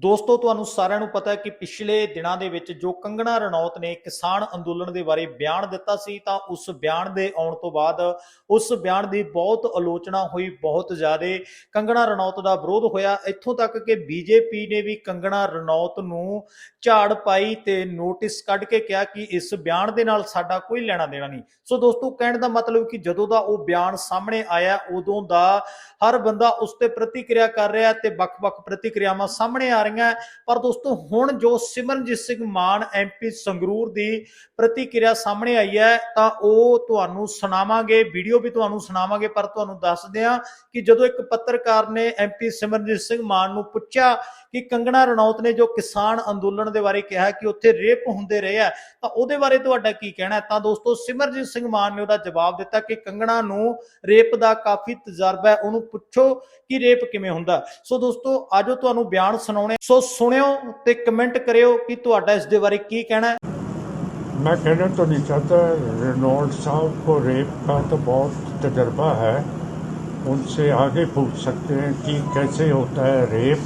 ਦੋਸਤੋ, ਤੁਹਾਨੂੰ ਸਾਰਿਆਂ ਨੂੰ ਪਤਾ ਹੈ ਕਿ ਪਿਛਲੇ ਦਿਨਾਂ ਦੇ ਵਿੱਚ ਜੋ ਕੰਗਣਾ ਰਣੌਤ ਨੇ ਕਿਸਾਨ ਅੰਦੋਲਨ ਦੇ ਬਾਰੇ ਬਿਆਨ ਦਿੱਤਾ ਸੀ, ਤਾਂ ਉਸ ਬਿਆਨ ਦੇ ਆਉਣ ਤੋਂ ਬਾਅਦ ਉਸ ਬਿਆਨ ਦੀ ਬਹੁਤ ਆਲੋਚਨਾ ਹੋਈ ਬਹੁਤ ਜ਼ਿਆਦਾ। ਕੰਗਣਾ ਰਣੌਤ ਦਾ ਵਿਰੋਧ ਹੋਇਆ। ਇੱਥੋਂ ਤੱਕ ਕਿ ਬੀਜੇਪੀ ਨੇ ਵੀ ਕੰਗਣਾ ਰਣੌਤ ਨੂੰ ਝਾੜ ਪਾਈ ਤੇ ਨੋਟਿਸ ਕੱਢ ਕੇ ਕਿਹਾ ਕਿ ਇਸ ਬਿਆਨ ਦੇ ਨਾਲ ਸਾਡਾ ਕੋਈ ਲੈਣਾ ਦੇਣਾ ਨਹੀਂ। ਸੋ ਦੋਸਤੋ, ਕਹਿਣ ਦਾ ਮਤਲਬ ਕਿ ਜਦੋਂ ਦਾ ਉਹ ਬਿਆਨ ਸਾਹਮਣੇ ਆਇਆ, ਉਦੋਂ ਦਾ ਹਰ ਬੰਦਾ ਉਸ ਤੇ ਪ੍ਰਤੀਕਿਰਿਆ ਕਰ ਰਿਹਾ ਤੇ ਵੱਖ-ਵੱਖ ਪ੍ਰਤੀਕਿਰਿਆਵਾਂ ਸਾਹਮਣੇ ਆ ਰਹੀਆਂ ਪਰ ਦੋਸਤੋ, ਹੁਣ ਜੋ ਸਿਮਰਨਜੀਤ ਸਿੰਘ ਮਾਨ ਐਮਪੀ ਸੰਗਰੂਰ ਦੀ ਪ੍ਰਤੀਕਿਰਿਆ ਸਾਹਮਣੇ ਆਈ ਹੈ, ਤਾਂ ਉਹ ਤੁਹਾਨੂੰ ਸੁਣਾਵਾਂਗੇ, ਵੀਡੀਓ ਵੀ ਤੁਹਾਨੂੰ ਸੁਣਾਵਾਂਗੇ, ਪਰ ਤੁਹਾਨੂੰ ਦੱਸਦੇ ਹਾਂ ਕਿ ਜਦੋਂ ਇੱਕ ਪੱਤਰਕਾਰ ਨੇ ਐਮਪੀ ਸਿਮਰਨਜੀਤ ਸਿੰਘ ਮਾਨ ਨੂੰ ਪੁੱਛਿਆ ਕਿ ਕੰਗਣਾ ਰਣੌਤ ਨੇ ਜੋ ਕਿਸਾਨ ਅੰਦੋਲਨ ਦੇ ਬਾਰੇ ਕਿਹਾ ਕਿ ਉੱਥੇ ਰੇਪ ਹੁੰਦੇ ਰਹੇ ਆ ਤਾਂ ਉਹਦੇ ਬਾਰੇ ਤੁਹਾਡਾ ਕੀ ਕਹਿਣਾ ਤਾਂ ਦੋਸਤੋ ਸਿਮਰਜੀਤ ਸਿੰਘ ਮਾਨ ਨੇ ਉਹਦਾ ਜਵਾਬ ਦਿੱਤਾ ਕਿ ਕੰਗਣਾ ਨੂੰ ਰੇਪ ਦਾ ਕਾਫੀ ਤਜਰਬਾ ਹੈ, ਉਹਨੂੰ ਪੁੱਛੋ ਕਿ ਰੇਪ ਕਿਵੇਂ ਹੁੰਦਾ ਸੋ ਦੋਸਤੋ ਆਜੋ ਤੁਹਾਨੂੰ ਬਿਆਨ ਸੁਣਾਉਣੇ ਸੋ ਸੁਣਿਓ ਤੇ ਕਮੈਂਟ ਕਰਿਓ ਕਿ ਤੁਹਾਡਾ ਇਸ ਦੇ ਬਾਰੇ ਕੀ ਕਹਿਣਾ ਹੈ मैं कहना तो नहीं चाहता रेनॉल्ड साहब को रेप का तो बहुत तजर्बा है उनसे आगे पूछ सकते हैं कि कैसे होता है रेप